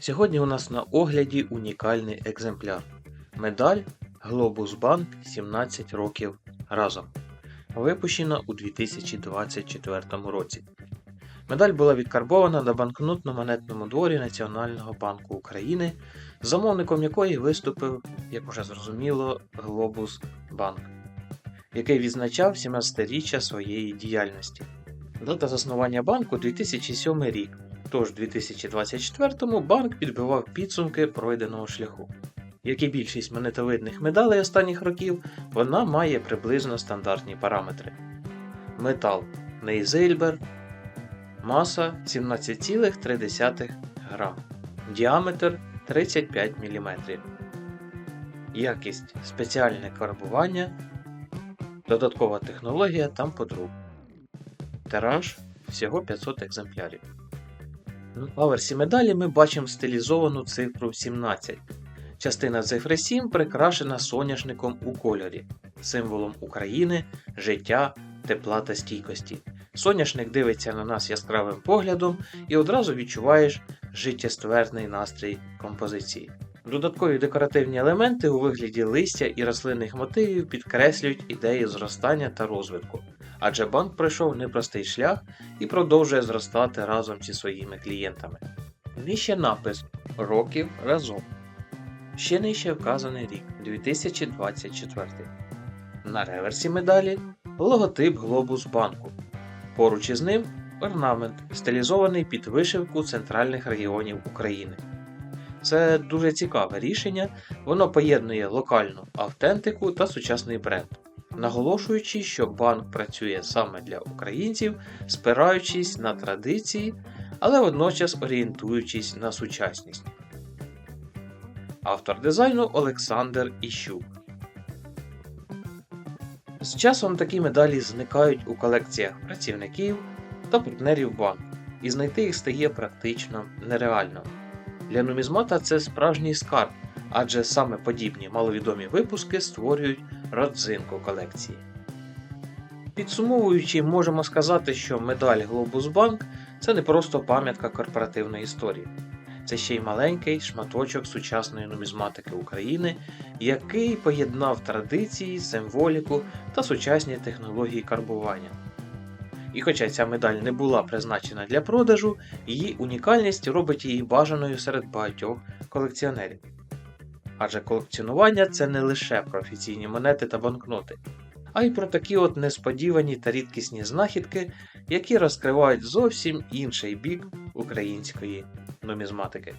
Сьогодні у нас на огляді унікальний екземпляр. Медаль Globus Bank 17 років разом. Випущена у 2024 році. Медаль була відкарбована на банкнотно-монетному дворі Національного банку України, замовником якої виступив, як уже зрозуміло, Globus Bank, який відзначав 17-річчя своєї діяльності. Дата заснування банку 2007 рік. Тож у 2024-му банк підбивав підсумки пройденого шляху. Як і більшість монетовидних медалей останніх років, вона має приблизно стандартні параметри. Метал Нейзельбер, маса 17,3 грам, діаметр 35 мм. Якість спеціальне карбування, додаткова технологія там подруг. Тираж всього 500 екземплярів. На аверсі медалі ми бачимо стилізовану цифру 17. Частина цифри 7 прикрашена соняшником у кольорі, символом України, життя, тепла та стійкості. Соняшник дивиться на нас яскравим поглядом і одразу відчуваєш життєстверний настрій композиції. Додаткові декоративні елементи у вигляді листя і рослинних мотивів підкреслюють ідеї зростання та розвитку, адже банк пройшов непростий шлях і продовжує зростати разом зі своїми клієнтами. Нижче напис Років разом. Ще нижче вказаний рік 2024. На реверсі медалі логотип Глобус банку. Поруч із ним орнамент, стилізований під вишивку центральних регіонів України. Це дуже цікаве рішення, воно поєднує локальну автентику та сучасний бренд, наголошуючи, що банк працює саме для українців, спираючись на традиції, але водночас орієнтуючись на сучасність. Автор дизайну Олександр Іщук. З часом такі медалі зникають у колекціях працівників та партнерів банку, і знайти їх стає практично нереально. Для нумізмата це справжній скарб, адже саме подібні маловідомі випуски створюють родзинку колекції. Підсумовуючи, можемо сказати, що медаль Globus Bank це не просто пам'ятка корпоративної історії, це ще й маленький шматочок сучасної нумізматики України, який поєднав традиції, символіку та сучасні технології карбування. І хоча ця медаль не була призначена для продажу, її унікальність робить її бажаною серед багатьох колекціонерів. Адже колекціонування це не лише про офіційні монети та банкноти, а й про такі от несподівані та рідкісні знахідки, які розкривають зовсім інший бік української нумізматики.